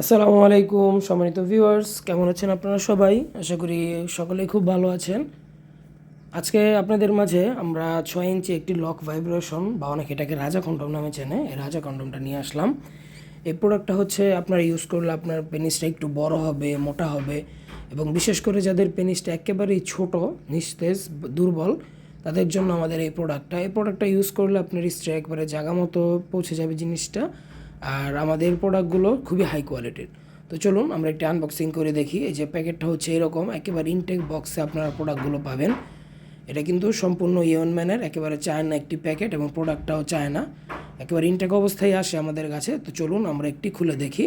আসসালামু আলাইকুম, সম্মানিত ভিউয়ার্স কেমন আছেন আপনারা সবাই? আশা করি সকলেই খুব ভালো আছেন। আজকে আপনাদের মাঝে আমরা ছয় ইঞ্চি একটি লক ভাইব্রেশন বা অনেকে এটাকে রাজা কন্ডম নামে চেনে, এই রাজা কন্ডমটা নিয়ে আসলাম। এই প্রোডাক্টটা হচ্ছে আপনার ইউজ করলে আপনার পেনিসটা একটু বড় হবে, মোটা হবে, এবং বিশেষ করে যাদের পেনিসটা একেবারেই ছোট, নিস্তেজ, দুর্বল, তাদের জন্য আমাদের এই প্রোডাক্টটা এই প্রোডাক্টটা ইউজ করলে আপনার স্ত্রী একবারে জায়গা মতো পৌঁছে যাবে জিনিসটা। আর আমাদের প্রোডাক্টগুলো খুবই হাই কোয়ালিটির তো চলুন, আমরা একটি আনবক্সিং করে দেখি। এই যে প্যাকেটটা হচ্ছে এরকম, একেবারে ইনটেক বক্সে আপনারা প্রোডাক্টগুলো পাবেন। এটা কিন্তু সম্পূর্ণ ইয়ন ম্যানের একেবারে চায়না একটি প্যাকেট এবং প্রোডাক্টটাও চায়না একেবারে ইনটেক অবস্থায় আসে আমাদের কাছে। তো চলুন, আমরা একটি খুলে দেখি।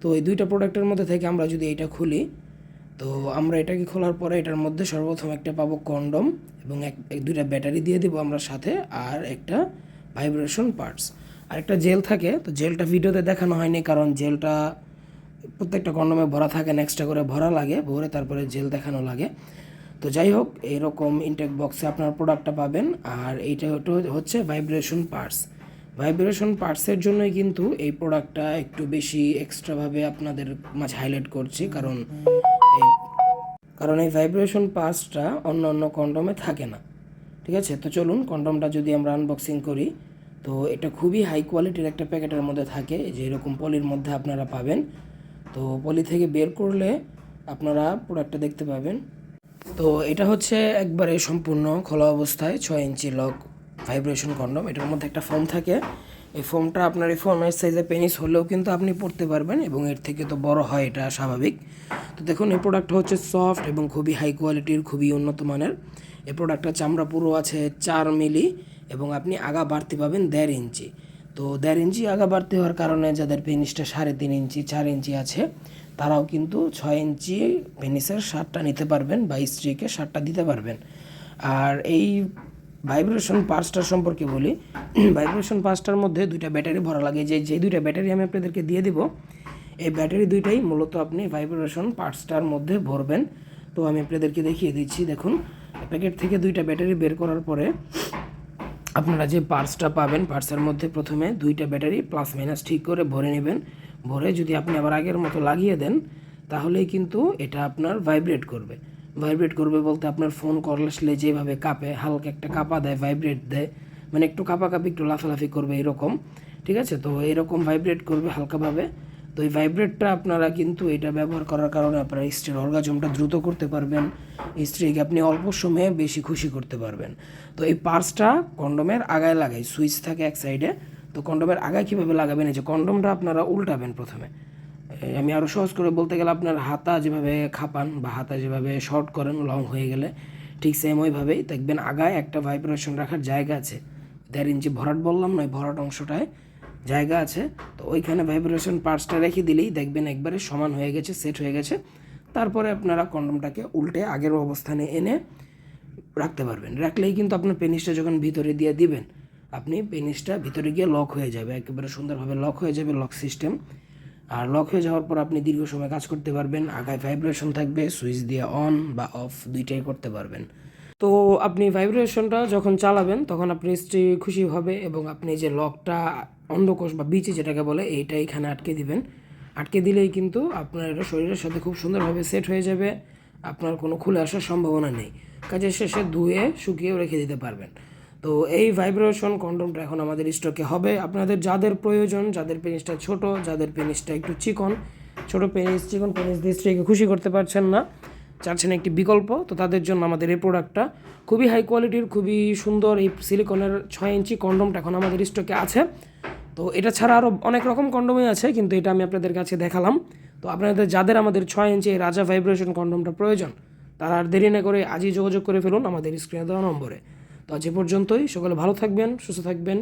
তো এই দুইটা প্রোডাক্টের মধ্যে থেকে আমরা যদি এটা খুলি, তো আমরা এটাকে খোলার পরে এটার মধ্যে সর্বপ্রথম একটা পাবো কন্ডম এবং এক দুইটা ব্যাটারি দিয়ে দেবো আমরা সাথে, আর একটা ভাইব্রেশন পার্টস আর একটা জেল থাকে, তো জেলটা ভিডিওতে দেখানো হয়নি কারণ জেলটা প্রত্যেকটা কন্ডমে ভরা থাকে এক্সট্রা করে ভরা লাগে, ভরে তারপরে জেল দেখানো লাগে। তো যাই হোক, এরকম ইনটেক বক্সে আপনার প্রোডাক্টটা পাবেন, আর এইটা হচ্ছে ভাইব্রেশন পার্টস ভাইব্রেশন পার্টসের জন্যই কিন্তু এই প্রোডাক্টটা একটু বেশি এক্সট্রাভাবে আপনাদের মাঝে হাইলাইট করছি, কারণ এই কারণ এই ভাইব্রেশন পার্টসটা অন্য অন্য কন্ডমে থাকে না। ঠিক আছে? তো চলুন, কন্ডমটা যদি আমরা আনবক্সিং করি তো এটা খুবই হাই কোয়ালিটির একটা প্যাকেটের মধ্যে থাকে যে এরকম পলির মধ্যে আপনারা পাবেন। তো পলি থেকে বের করলে আপনারা প্রোডাক্টটা দেখতে পাবেন। তো এটা হচ্ছে একবারে সম্পূর্ণ খোলা অবস্থায় ছয় ইঞ্চি লক ভাইব্রেশন কন্ডম এটার মধ্যে একটা ফর্ম থাকে। এই ফর্মটা আপনার এই ফোমের সাইজে পেনিস হলেও কিন্তু আপনি পড়তে পারবেন এবং এর থেকে তো বড় হয়, এটা স্বাভাবিক। তো দেখুন, এই প্রোডাক্টটা হচ্ছে সফট এবং খুবই হাই কোয়ালিটির খুবই উন্নত মানের। এই প্রোডাক্টটা চামড়া পুরো আছে চার মিলি। এবং আপনি আগা বাড়তি পাবেন দেড় ইঞ্চি। তো দেড় ইঞ্চি আগা বাড়তি হওয়ার কারণে যাদের পেনিসটা সাড়ে তিন ইঞ্চি, চার ইঞ্চি আছে, তারাও কিন্তু ছয় ইঞ্চি পেনিসের সারটা নিতে পারবেন বা স্ত্রীকে সারটা দিতে পারবেন। আর এই ভাইব্রেশন পার্সটার সম্পর্কে বলি, ভাইব্রেশন পার্সটার মধ্যে দুইটা ব্যাটারি ভরা লাগে। যে যে দুইটা ব্যাটারি আমি আপনাদেরকে দিয়ে দিব, এই ব্যাটারি দুইটাই মূলত আপনি ভাইব্রেশন পার্টসটার মধ্যে ভরবেন। তো আমি আপনাদেরকে দেখিয়ে দিচ্ছি, দেখুন, প্যাকেট থেকে দুইটা ব্যাটারি বের করার পরে আপনারা যে পার্টসটা পাবেন পার্টসের মধ্যে প্রথমে দুইটা ব্যাটারি প্লাস মাইনাস ঠিক করে ভরে নেবেন। ভরে যদি আপনি আবার আগের মতো লাগিয়ে দেন, তাহলেই কিন্তু এটা আপনার ভাইব্রেট করবে। ভাইব্রেট করবে বলতে আপনার ফোন করলে যেভাবে কাঁপে, হালকা একটা কাঁপা দেয় ভাইব্রেট দেয়। মানে একটু কাঁপাকাঁপি, একটু লাফালাফি করবে এরকম। ঠিক আছে? তো এরকম ভাইব্রেট করবে হালকাভাবে। তো এই ভাইব্রেটটা আপনারা কিন্তু এটা ব্যবহার করার কারণে আপনারা স্ত্রীর অর্গাজমটা দ্রুত করতে পারবেন। স্ত্রীকে আপনি অল্প সময়ে বেশি খুশি করতে পারবেন। তো এই পার্সটা কন্ডোমের আগায় লাগাই, সুইচ থাকে এক সাইডে তো কন্ডোমের আগায় কীভাবে লাগাবেন? এই যে কন্ডোমটা আপনারা উল্টাবেন প্রথমে। আমি আরও সহজ করে বলতে গেলে আপনার হাতা যেভাবে খাপান বা হাতা যেভাবে শর্ট করেন লং হয়ে গেলে ঠিক সেম ওইভাবেই দেখবেন আগায় একটা ভাইব্রেশন রাখার জায়গা আছে। দেড় ইঞ্চি ভরাট বললাম না, ওই ভরাট অংশটায় জায়গা আছে, তো ওইখানে ভাইব্রেশন পার্টসটা রেখে দিলেই দেখবেন একবারে সমান হয়ে গেছে সেট হয়ে গেছে। তারপরে আপনারা কন্ডমটাকে উল্টে আগের অবস্থানে এনে রাখতে পারবেন। রাখলেই কিন্তু আপনার পেনিসটা যখন ভিতরে দিয়ে দিবেন, আপনি পেনিসটা ভিতরে গিয়ে লক হয়ে যাবে, একেবারে সুন্দরভাবে লক হয়ে যাবে লক সিস্টেম আর লক হয়ে যাওয়ার পর আপনি দীর্ঘ সময় কাজ করতে পারবেন, আগায় ভাইব্রেশন থাকবে সুইচ দিয়ে অন বা অফ দুইটাই করতে পারবেন। তো আপনি ভাইব্রেশনটা যখন চালাবেন, তখন আপনি স্ত্রী খুশি হবে এবং আপনি যে লকটা, অন্ধকোষ বা বিচি যেটাকে বলে, এইটা এখানে আটকে দিবেন। আটকে দিলেই কিন্তু আপনার এটা শরীরের সাথে খুব সুন্দরভাবে সেট হয়ে যাবে, আপনার কোনো খুলে আসার সম্ভাবনা নেই। কাজের শেষে ধুয়ে, শুকিয়েও রেখে দিতে পারবেন। তো এই ভাইব্রেশন কন্ডমটা এখন আমাদের স্টকে হবে। আপনাদের যাদের প্রয়োজন, যাদের পেনিসটা ছোট, যাদের পেনিসটা একটু চিকন, ছোট পেনিস, চিকন পেনিস দিয়ে স্ত্রীকে খুশি করতে পারছেন না চাচ্ছেন একটি বিকল্প, তো তাদের জন্য আমাদের এই প্রোডাক্টটা খুবই হাই কোয়ালিটির খুবই সুন্দর এই সিলিকনের ছয় ইঞ্চি কন্ডমটা এখন আমাদের স্টকে আছে। তো এটা ছাড়া আরও অনেক রকম কন্ডমই আছে, কিন্তু এটা আমি আপনাদের কাছে দেখালাম। তো আপনাদের যাদের আমাদের ছয় ইঞ্চি এই রাজা ভাইব্রেশন কন্ডমটা প্রয়োজন, তারা আর দেরি না করে আজই যোগাযোগ করে ফেলুন আমাদের স্ক্রিনে দেওয়া নম্বরে। তো আজ এ পর্যন্তই, সকলে ভালো থাকবেন, সুস্থ থাকবেন।